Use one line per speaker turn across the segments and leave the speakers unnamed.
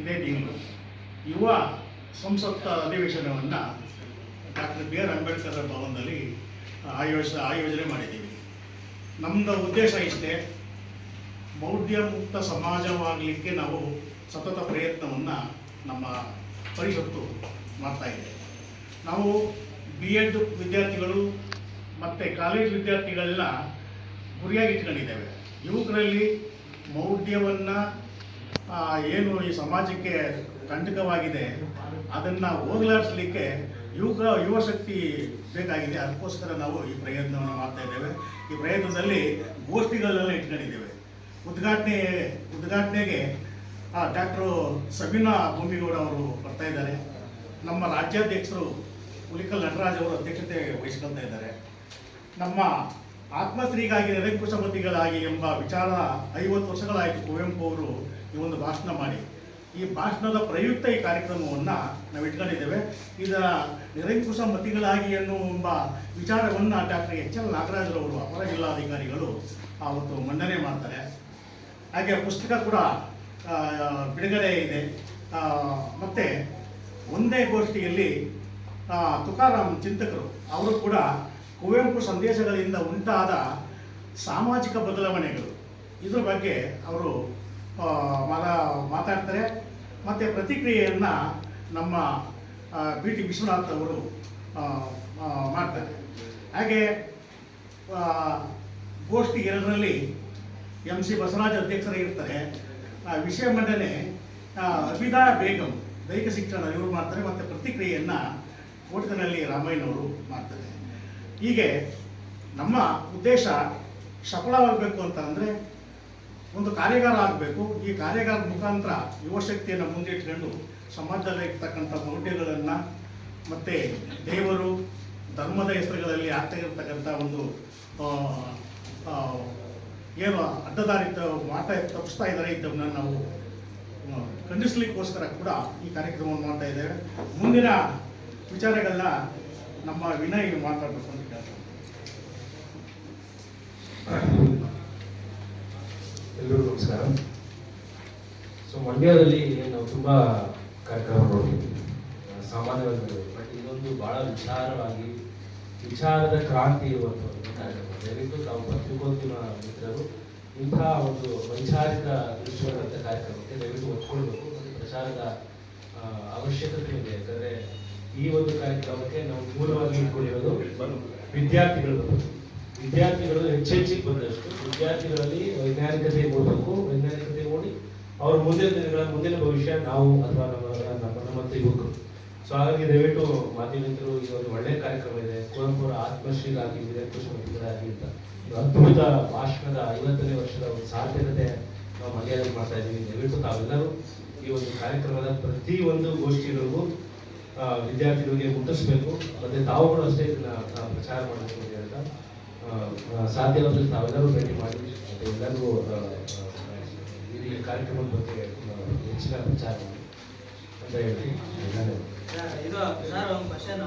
ಇದೇ ತಿಂಗಳು. ಯುವ ಸಂಸತ್ ಅಧಿವೇಶನವನ್ನು ಡಾಕ್ಟರ್ ಬಿ ಆರ್ ಅಂಬೇಡ್ಕರ್ ಭವನದಲ್ಲಿ ಆಯೋಜ, ಆಯೋಜನೆ ಮಾಡಿದ್ದೀವಿ. ನಮ್ಮದು ಉದ್ದೇಶ ಇಷ್ಟೇ ಮೌಢ್ಯ ಮುಕ್ತ ಸಮಾಜವಾಗಲಿಕ್ಕೆ ನಾವು ಸತತ ಪ್ರಯತ್ನವನ್ನು ನಮ್ಮ ಪರಿಷತ್ತು ಮಾಡ್ತಾ ಇದೆ. ನಾವು ಬಿ ಎಡ್ ವಿದ್ಯಾರ್ಥಿಗಳು ಮತ್ತು ಕಾಲೇಜ್ ವಿದ್ಯಾರ್ಥಿಗಳನ್ನ ಗುರಿಯಾಗಿಟ್ಕೊಂಡಿದ್ದೇವೆ ಯುವಕರಲ್ಲಿ ಮೌಢ್ಯವನ್ನು ಏನು ಈ ಸಮಾಜಕ್ಕೆ ಕಂಟಕವಾಗಿದೆ ಅದನ್ನು ಹೋಗಲಾಡಿಸ್ಲಿಕ್ಕೆ ಯುವಕ ಯುವ ಶಕ್ತಿ ಬೇಕಾಗಿದೆ. ಅದಕ್ಕೋಸ್ಕರ ನಾವು ಈ ಪ್ರಯತ್ನವನ್ನು ಮಾಡ್ತಾ ಇದ್ದೇವೆ. ಈ ಪ್ರಯತ್ನದಲ್ಲಿ ಗೋಷ್ಠಿಗಳನ್ನೆಲ್ಲ ಇಟ್ಕೊಂಡಿದ್ದೇವೆ. ಉದ್ಘಾಟನೆ, ಉದ್ಘಾಟನೆಗೆ ಡಾಕ್ಟ್ರು ಸಬೀನಾ ಬೊಮ್ಮಿಗೌಡ ಅವರು ಬರ್ತಾ ಇದ್ದಾರೆ. ನಮ್ಮ ರಾಜ್ಯಾಧ್ಯಕ್ಷರು ಹುಲಿಕಲ್ ನಟರಾಜ್ ಅವರು ಅಧ್ಯಕ್ಷತೆ ವಹಿಸ್ಕೊಳ್ತಾ ಇದ್ದಾರೆ. ನಮ್ಮ ಆತ್ಮಶ್ರೀಗಾಗಿ ನಿರಂಕುಶಮತಿಗಳಾಗಿ ಎಂಬ ವಿಚಾರ ಐವತ್ತು ವರ್ಷಗಳಾಯಿತು ಕುವೆಂಪು ಅವರು ಈ ಒಂದು ಭಾಷಣ ಮಾಡಿ. ಈ ಭಾಷಣದ ಪ್ರಯುಕ್ತ ಈ ಕಾರ್ಯಕ್ರಮವನ್ನು ನಾವು ಇಟ್ಕೊಂಡಿದ್ದೇವೆ. ಇದರ ನಿರಂಕುಶ ಮತಿಗಳಾಗಿ ಎನ್ನುವ ವಿಚಾರವನ್ನು ಡಾಕ್ಟರ್ ಎಚ್ ಎಲ್ ನಾಗರಾಜರವರು ಅಪರ ಜಿಲ್ಲಾಧಿಕಾರಿಗಳು ಅವತ್ತು ಮಂಡನೆ ಮಾಡ್ತಾರೆ. ಹಾಗೆ ಪುಸ್ತಕ ಕೂಡ ಬಿಡುಗಡೆ ಇದೆ. ಮತ್ತು ಒಂದೇ ಗೋಷ್ಠಿಯಲ್ಲಿ ತುಕಾರಾಮ್ ಚಿಂತಕರು ಅವರು ಕೂಡ ಕುವೆಂಪು ಸಂದೇಶಗಳಿಂದ ಉಂಟಾದ ಸಾಮಾಜಿಕ ಬದಲಾವಣೆಗಳು. ಇದ್ರ ಬಗ್ಗೆ ಅವರು ಮಾತಾಡ್ತಾರೆ. ಮತ್ತು ಪ್ರತಿಕ್ರಿಯೆಯನ್ನು ನಮ್ಮ ಬಿ ಟಿ ವಿಶ್ವನಾಥ್ ಅವರು ಮಾಡ್ತಾರೆ. ಹಾಗೆ ಗೋಷ್ಠಿ ಎರಡರಲ್ಲಿ ಎಂ ಸಿ ಬಸವರಾಜ್ ಆ, ವಿಷಯ ಮಂಡನೆ ಅಬಿದಾ ಬೇಗಂ ದೈಹಿಕ ಶಿಕ್ಷಣ ಇವರು ಮಾಡ್ತಾರೆ. ಮತ್ತು ಪ್ರತಿಕ್ರಿಯೆಯನ್ನು ಕೋಟಕನಹಳ್ಳಿ ರಾಮಯ್ಯನವರು ಮಾಡ್ತಾರೆ. ಹೀಗೆ ನಮ್ಮ ಉದ್ದೇಶ ಸಫಲವಾಗಬೇಕು ಅಂತ ಅಂದರೆ ಒಂದು ಕಾರ್ಯಾಗಾರ ಆಗಬೇಕು. ಈ ಕಾರ್ಯಾಗಾರದ ಮುಖಾಂತರ ಯುವಶಕ್ತಿಯನ್ನು ಮುಂದಿಟ್ಕೊಂಡು ಸಮಾಜದಲ್ಲಿ ಇರ್ತಕ್ಕಂಥ ಮೌಢ್ಯಗಳನ್ನು ಮತ್ತು ದೇವರು ಧರ್ಮದ ಹೆಸರುಗಳಲ್ಲಿ ಆಗ್ತಾ ಒಂದು ಏನು ಅಡ್ಡದಾರಿತ ಮಾಟ ತಪ್ಪಿಸ್ತಾ ಇದ್ದಾರೆ ಇದ್ದವನ್ನ ನಾವು ಖಂಡಿಸ್ಲಿಕ್ಕೋಸ್ಕರ ಕೂಡ ಈ ಕಾರ್ಯಕ್ರಮವನ್ನು ಮಾಡ್ತಾ ಇದ್ದೇವೆ. ಮುಂದಿನ ವಿಚಾರಗಳನ್ನ ನಮ್ಮ ವಿನಯ್ ಮಾತಾಡಬೇಕು ಅಂತ ಎಲ್ಲರೂ
ಎಲ್ರಿಗೂ ನಮಸ್ಕಾರ. ಸೊ ಮಂಡ್ಯದಲ್ಲಿ ನಾವು ತುಂಬ ಕಾರ್ಯಕ್ರಮ ನೋಡ್ತೀವಿ. ಆ, ಸಾಮಾನ್ಯವಾಗಿ ಬಟ್ ಇದೊಂದು ಬಹಳ ವಿಚಾರವಾಗಿ ವಿಚಾರದ ಕ್ರಾಂತಿ ಇರುವಂಥ ಕಾರ್ಯಕ್ರಮ. ದಯವಿಟ್ಟು ತಾವು ಪತ್ರಿಕೋದ್ಯಮ ಮಿತ್ರರು? ಇಂಥ ಒಂದು ವೈಚಾರಿಕ ದೃಷ್ಟಿಯುಳ್ಳಂಥ ಕಾರ್ಯಕ್ರಮಕ್ಕೆ ದಯವಿಟ್ಟು ಒತ್ಕೊಳ್ಬೇಕು ಮತ್ತು ಪ್ರಚಾರದ ಅವಶ್ಯಕತೆ ಇದೆ. ಯಾಕಂದ್ರೆ ಈ ಒಂದು ಕಾರ್ಯಕ್ರಮಕ್ಕೆ ನಾವು ಮೂಲವಾಗಿ ಇಟ್ಕೊಂಡಿರೋದು ವಿದ್ಯಾರ್ಥಿಗಳು. ವಿದ್ಯಾರ್ಥಿಗಳು ಹೆಚ್ಚೆಚ್ಚಿಗೆ ಬಂದಷ್ಟು ವಿದ್ಯಾರ್ಥಿಗಳಲ್ಲಿ ವೈಜ್ಞಾನಿಕತೆ ಮೂಡಬೇಕು ವೈಜ್ಞಾನಿಕತೆ ಮೂಡಿ ಅವ್ರ ಮುಂದಿನ ದಿನಗಳ ಮುಂದಿನ ಭವಿಷ್ಯ ನಾವು ಅಥವಾ ನಮ್ಮ ನಮ್ಮ ನಮ್ಮಂತ ಯುವಕರು ಸೊ ಹಾಗಾಗಿ ದಯವಿಟ್ಟು ಮಾಧ್ಯಮಿಕರು ಈ ಒಂದು ಒಳ್ಳೆ ಕಾರ್ಯಕ್ರಮ ಇದೆ. ಕುವೆಂಪುರ ಆತ್ಮಶ್ರೀಗಾಗಿ ನಿರಂಕುಶಮತಿಗಳಾಗಿ ಅಂತ. ಅದ್ಭುತ ಭಾಷಣದ ಐವತ್ತನೇ ವರ್ಷದ ಒಂದು ಸಾಧ್ಯತೆ ನಾವು ಮರ್ಯಾದೆ ಮಾಡ್ತಾ ಇದ್ದೀವಿ. ದಯವಿಟ್ಟು ತಾವೆಲ್ಲರೂ ಈ ಒಂದು ಕಾರ್ಯಕ್ರಮದ ಪ್ರತಿ ಒಂದು ಗೋಷ್ಠಿಗಳಿಗೂ ವಿದ್ಯಾರ್ಥಿಗಳಿಗೆ ಮುಟ್ಟಿಸ್ಬೇಕು. ಮತ್ತೆ ತಾವುಗಳು ಅಷ್ಟೇ ಇದನ್ನ ಪ್ರಚಾರ ಮಾಡಬೇಕು ಅಂತ ಸಾಧ್ಯವಾದ್ರೆ ತಾವೆಲ್ಲರೂ ಭೇಟಿ ಮಾಡಿ ಮತ್ತೆ ಎಲ್ಲರಿಗೂ ಈ ಕಾರ್ಯಕ್ರಮದ ಬಗ್ಗೆ ಹೆಚ್ಚಿನ ಪ್ರಚಾರ ಮಾಡಿ ಅಂತ ಹೇಳಿ
ಇದು ಸರ್ ಒಂದು ಕ್ವಶನ್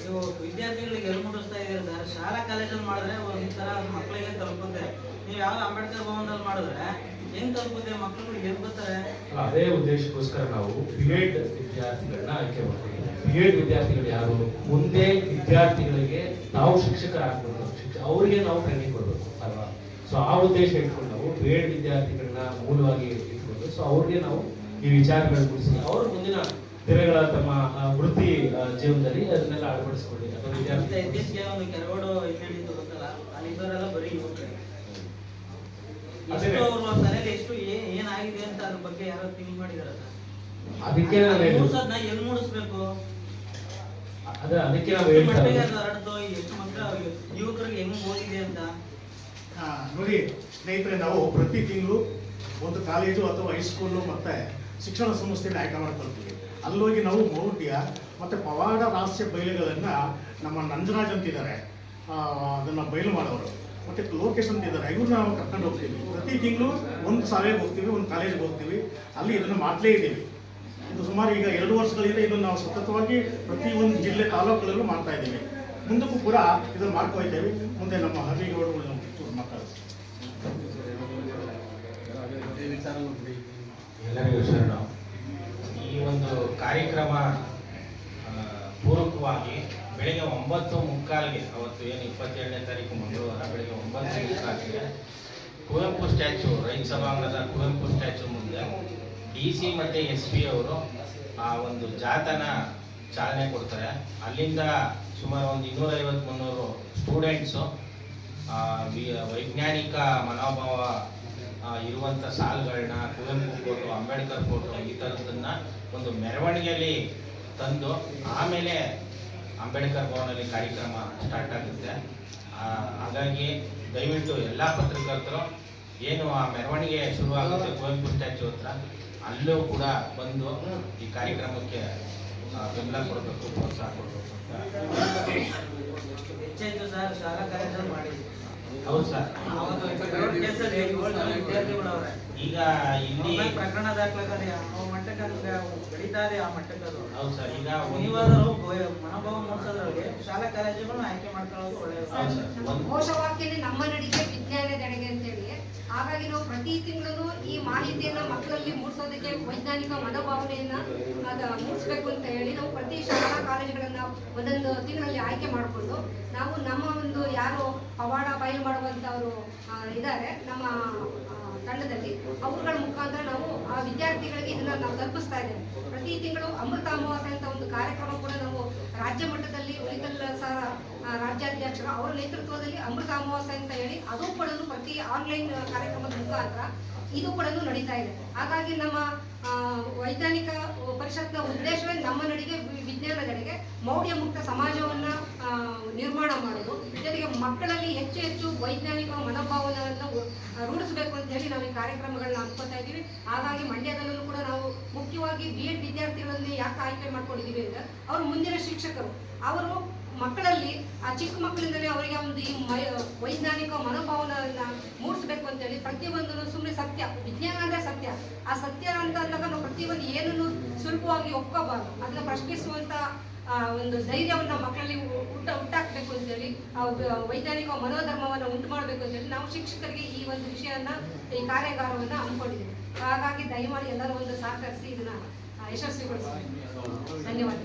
ನೀವು ವಿದ್ಯಾರ್ಥಿಗಳಿಗೆ ಎಲ್ಲಿ ಮುಟ್ಟಿಸ್ತಾ ಇದ್ದೀರಿ ಸರ್? ಶಾಲಾ ಕಾಲೇಜಲ್ಲಿ ಮಾಡಿದ್ರೆ ಒಂದ್ ತರ ಮಕ್ಕಳಿಗೆ ತಲುಪುತ್ತೆ. ನೀವು ಅಂಬೇಡ್ಕರ್ ಭವನದಲ್ಲಿ ಮಾಡಿದ್ರೆ ಹೆಂಗ್ ತಲುಪುತ್ತೆ ಮಕ್ಕಳು ಎಲ್ಲಿ ಬರ್ತಾರೆ
ಅಲ್ಲ, ಅದೇ ಉದ್ದೇಶಕ್ಕೋಸ್ಕರ ನಾವು ಬಿ ಎಡ್ ವಿದ್ಯಾರ್ಥಿಗಳನ್ನ ಆಯ್ಕೆ ಮಾಡ್ತೀವಿ. ಬಿ ಎಡ್ ವಿದ್ಯಾರ್ಥಿಗಳು ಯಾರು? ಮುಂದೆ ವಿದ್ಯಾರ್ಥಿಗಳಿಗೆ ನಾವು ಶಿಕ್ಷಕರಾಗಬೇಕು. ಶಿಕ್ಷಕ ಅವರಿಗೆ ನಾವು ಟ್ರೈನಿಂಗ್ ಕೊಡಬೇಕು ಅಲ್ವಾ? ಸೊ ಆ ಉದ್ದೇಶ ಇಟ್ಕೊಂಡು ನಾವು ಬಿ ಎಡ್ ವಿದ್ಯಾರ್ಥಿಗಳನ್ನ ಮೂಲವಾಗಿ ಇಟ್ಕೊಂಡು ಸೊ ಅವ್ರಿಗೆ ನಾವು ಈ ವಿಚಾರಗಳನ್ನ ಮುಗಿಸಿ ಅವರು ಮುಂದಿನ ದಿನಗಳ ತಮ್ಮ ವೃತ್ತಿ ಜೀವನದಲ್ಲಿ ಅದನ್ನೆಲ್ಲ ಅಳವಡಿಸ್ಕೊಳ್ಳಿ. ಅಥವಾ ವಿದ್ಯಾರ್ಥಿ
ಇತ್ತೀಚೆಗೆ ಒಂದು ಕೆರಗೋಡು ಇಲ್ಲಿ ಗೊತ್ತಲ್ಲ? ಅಲ್ಲಿ ಬರೀ
ಅದೇ.
ಎಷ್ಟು ಅವ್ರ ತಲೆಯಲ್ಲಿ ಎಷ್ಟು ಏನಾಗಿದೆ ಅಂತ ಅದ್ರ ಬಗ್ಗೆ ಯಾರೋ ಥಿಂಕ್ ಮಾಡಿದಾರ ಸರ್?
ಅದಕ್ಕೆ ನಾನು ಹೇಳಿದ್ದು.
ಮೂಡ್ಸೋದ್ನ ಎಲ್ಲಿ ಮೂಡಿಸ್ಬೇಕು?
ಅದೇ ಅದಕ್ಕೆ ನಾವು
ಎಷ್ಟು
ಹೇಳ್ತಾ
ಮಟ್ಟಿಗೆ
ಇರೋದು.
ಅದು ಎಷ್ಟು ಮಕ್ಕಳು ಯುವಕರಿಗೆ ಹೆಂಗ್ ಓದಿದೆ ಅಂತ?
ಆ, ನೋಡಿ ಸ್ನೇಹಿತರೆ ನಾವು ಪ್ರತಿ ತಿಂಗಳು ಒಂದು ಕಾಲೇಜು ಅಥವಾ ಹೈಸ್ಕೂಲು ಮತ್ತೆ ಶಿಕ್ಷಣ ಸಂಸ್ಥೆಯಲ್ಲಿ ಆಯ್ಕೆ ಮಾಡ್ಕೊಳ್ತೀವಿ. ಅಲ್ಲೋಗಿ ನಾವು ಮೌಢ್ಯ ಮತ್ತೆ ಪವಾಡ ರಹಸ್ಯ ಬಯಲುಗಳನ್ನ ನಮ್ಮ ನಂಜರಾಜ್ ಅಂತಿದ್ದಾರೆ. ಅದನ್ನ ಬಯಲು ಮಾಡೋರು. ಮತ್ತು ಲೋಕೇಶ್ ಅಂತ ಇದ್ದಾರೆ. ಇವ್ರನ್ನ ನಾವು ಕರ್ಕೊಂಡು ಹೋಗ್ತೀವಿ. ಪ್ರತಿ ತಿಂಗಳು ಒಂದು ಶಾಲೆಗೆ ಹೋಗ್ತೀವಿ, ಒಂದು ಕಾಲೇಜಿಗೆ ಹೋಗ್ತೀವಿ. ಅಲ್ಲಿ ಇದನ್ನು ಮಾಡಲೇ ಇದ್ದೀವಿ. ಇದು ಸುಮಾರು ಈಗ ಎರಡು ವರ್ಷಗಳಿಂದ ಇದನ್ನು ನಾವು ಸತತವಾಗಿ ಪ್ರತಿ ಒಂದು ಜಿಲ್ಲೆ ತಾಲೂಕುಗಳಲ್ಲೂ ಮಾಡ್ತಾ ಇದ್ದೀವಿ. ಮುಂದಕ್ಕೂ ಕೂಡ ಇದನ್ನು ಮಾಡ್ಕೋತೇವೆ ಮುಂದೆ ನಮ್ಮ ಹರಿಗೌಡರು ಮಾತಾಡ್ತಾರೆ.
ಎಲ್ಲರಿಗೂ ಶರಣ. ಕುವೆಂಪು ಸ್ಟ್ಯಾಚು ರೈತ ಸಭಾಂಗಣದ ಕುವೆಂಪು ಸ್ಟ್ಯಾಚು ಮುಂದೆ ಡಿ ಸಿ ಮತ್ತು ಎಸ್ ಪಿ ಅವರು ಆ ಒಂದು ಜಾತನ ಚಾಲನೆ ಕೊಡ್ತಾರೆ. ಅಲ್ಲಿಂದ ಸುಮಾರು ಒಂದು ಇನ್ನೂರೈವತ್ತು ಮುನ್ನೂರು ಸ್ಟೂಡೆಂಟ್ಸು ವೈಜ್ಞಾನಿಕ ಮನೋಭಾವ ಇರುವಂಥ ಸಾಲುಗಳನ್ನ ಕುವೆಂಪು ಫೋಟೋ ಅಂಬೇಡ್ಕರ್ ಫೋಟೋ ಈ ಥರದನ್ನ ಒಂದು ಮೆರವಣಿಗೆಯಲ್ಲಿ ತಂದು ಆಮೇಲೆ ಅಂಬೇಡ್ಕರ್ ಭವನಲ್ಲಿ ಕಾರ್ಯಕ್ರಮ ಸ್ಟಾರ್ಟ್ ಆಗುತ್ತೆ. ಹಾಗಾಗಿ ದಯವಿಟ್ಟು ಎಲ್ಲ ಪತ್ರಕರ್ತರು ಏನು ಆ ಮೆರವಣಿಗೆ ಶುರುವಾಗುತ್ತೆ ಕುವೆಂಪು ಸ್ಟ್ಯಾಚು ಹತ್ರ, ಅಲ್ಲೂ ಕೂಡ ಬಂದು ಈ ಕಾರ್ಯಕ್ರಮಕ್ಕೆ ಬೆಂಬಲ ಕೊಡಬೇಕು, ಪ್ರೋತ್ಸಾಹ ಕೊಡಬೇಕು ಅಂತ
ಹೆಚ್ಚೆಚ್ಚು ಸರ್ ಶಾಲಾ ಕಾಲೇಜಲ್ಲಿ ಮಾಡಿದ್ವಿ
ಹೌದು ಸರ್. ಈಗ ಇಲ್ಲಿ
ಪ್ರಕರಣ ದಾಖಲಾಗದೆ ಆ ಮಟ್ಟಕ್ಕೆ ಆ ಮಟ್ಟಕ್ಕೆ ಅದು.
ಹೌದು ಸರ್ ಈಗ
ನೀವಾದರೂ ಮನೋಭಾವ ಮೂಡಿಸೋದ್ರಲ್ಲಿ ಶಾಲಾ ಕಾಲೇಜುಗಳನ್ನ ಆಯ್ಕೆ ಮಾಡ್ಕೊಳ್ಳೋದು ಒಳ್ಳೆಯದು.
ಸರ್
ನಮ್ಮ
ನಡಿಗೆ
ವಿಜ್ಞಾನದ ನಮ್ಮ ನಡಿಗೆ ವಿಜ್ಞಾನದೆಡೆಗೆ ಅಂತೇಳಿ. ಹಾಗಾಗಿ ನಾವು ಪ್ರತಿ ತಿಂಗಳು ಈ ಮಾಹಿತಿಯನ್ನ ಮಕ್ಕಳಲ್ಲಿ ಮೂಡಿಸೋದಕ್ಕೆ ವೈಜ್ಞಾನಿಕ ಮನೋಭಾವನೆಯನ್ನ ಅದ ಮೂಡಿಸ್ಬೇಕು ಅಂತ ಹೇಳಿ ನಾವು ಪ್ರತಿ ಶಾಲಾ ಕಾಲೇಜುಗಳನ್ನ ಒಂದೊಂದು ತಿಂಗಳಲ್ಲಿ ಆಯ್ಕೆ ಮಾಡಿಕೊಂಡು ನಾವು ನಮ್ಮ ಒಂದು ಯಾರು ಪವಾಡ ಬಯಲು ಮಾಡುವಂತವರು ಇದ್ದಾರೆ ನಮ್ಮ ತಂಡದಲ್ಲಿ ಅವರುಗಳ ಮುಖಾಂತರ ನಾವು, ಆ, ವಿದ್ಯಾರ್ಥಿಗಳಿಗೆ ಇದನ್ನ ನಾವು ತಲುಪಿಸ್ತಾ ಇದ್ದೇವೆ. ಪ್ರತಿ ತಿಂಗಳು ಅಮೃತ ಅಮಾವಾಸ್ಯೆ ಅಂತ ಒಂದು ಕಾರ್ಯಕ್ರಮ ಕೂಡ ನಾವು ರಾಜ್ಯ ಮಟ್ಟದಲ್ಲಿ ಉಳಿತಲ್ಲ ಸಹ ರಾಜ್ಯಾಧ್ಯಕ್ಷರು ಅವರ ನೇತೃತ್ವದಲ್ಲಿ ಅಮೃತ ಅಮಾವಾಸ್ಯೆ ಅಂತ ಹೇಳಿ ಅದು ಕೂಡ ಪ್ರತಿ ಆನ್ಲೈನ್ ಕಾರ್ಯಕ್ರಮದ ಮುಖಾಂತರ ಇದು ಕೂಡ ನಡೀತಾ ಇದೆ. ಹಾಗಾಗಿ ನಮ್ಮ ವೈಜ್ಞಾನಿಕ ಪರಿಷತ್ನ ಉದ್ದೇಶವೇ ನಮ್ಮ ನಡಿಗೆ, ವಿಜ್ಞಾನಗಳಿಗೆ ಮೌಢ್ಯ ಮುಕ್ತ ಸಮಾಜವನ್ನ ಮಕ್ಕಳಲ್ಲಿ ಹೆಚ್ಚು ಹೆಚ್ಚು ವೈಜ್ಞಾನಿಕ ಮನೋಭಾವನೆಯನ್ನು ರೂಢಿಸಬೇಕು ಅಂತ ಹೇಳಿ ನಾವು ಈ ಕಾರ್ಯಕ್ರಮಗಳನ್ನ ಅನ್ಕೋತಾ ಇದ್ದೀವಿ. ಹಾಗಾಗಿ ಮಂಡ್ಯದಲ್ಲೂ ಕೂಡ ನಾವು ಮುಖ್ಯವಾಗಿ ಬಿ ಎಡ್ ವಿದ್ಯಾರ್ಥಿಗಳನ್ನೇ ಯಾಕೆ ಆಯ್ಕೆ ಮಾಡ್ಕೊಂಡಿದ್ದೀವಿ ಅಂದ್ರೆ ಅವರು ಮುಂದಿನ ಶಿಕ್ಷಕರು. ಅವರು ಮಕ್ಕಳಲ್ಲಿ, ಆ ಚಿಕ್ಕ ಮಕ್ಕಳಿಂದಲೇ ಅವರಿಗೆ ಒಂದು ಈ ವೈಜ್ಞಾನಿಕ ಮನೋಭಾವನೆಯನ್ನ ಮೂಡಿಸ್ಬೇಕು ಅಂತೇಳಿ ಪ್ರತಿಯೊಂದನ್ನು ಸುಮ್ಮನೆ ಸತ್ಯ, ವಿಜ್ಞಾನ ಅಂದ್ರೆ ಸತ್ಯ. ಆ ಸತ್ಯ ಅಂತ ಅಂದಾಗ ನಾವು ಪ್ರತಿಯೊಂದು ಏನನ್ನು ಸುಲಭವಾಗಿ ಒಪ್ಕೋಬಾರ್ದು. ಅದನ್ನ ಪ್ರಶ್ನಿಸುವಂತ ಒಂದು ಧೈರ್ಯವನ್ನ ಮಕ್ಕಳಲ್ಲಿ ಊಟ ಅಂತೇಳಿ ಆ ವೈಜ್ಞಾನಿಕ ಮನೋಧರ್ಮವನ್ನು ಉಂಟು ಮಾಡಬೇಕು ಅಂತೇಳಿ ನಾವು ಶಿಕ್ಷಕರಿಗೆ ಈ ಒಂದು ವಿಷಯನ ಈ ಕಾರ್ಯಾಗಾರವನ್ನು ಅನ್ಕೊಂಡಿದ್ದೀವಿ ಹಾಗಾಗಿ ದಯಮಾಡಿ ಎಲ್ಲರೂ ಒಂದು ಸಹಕರಿಸಿ ಇದನ್ನ ಯಶಸ್ವಿಗೊಳಿಸಿ. ಧನ್ಯವಾದ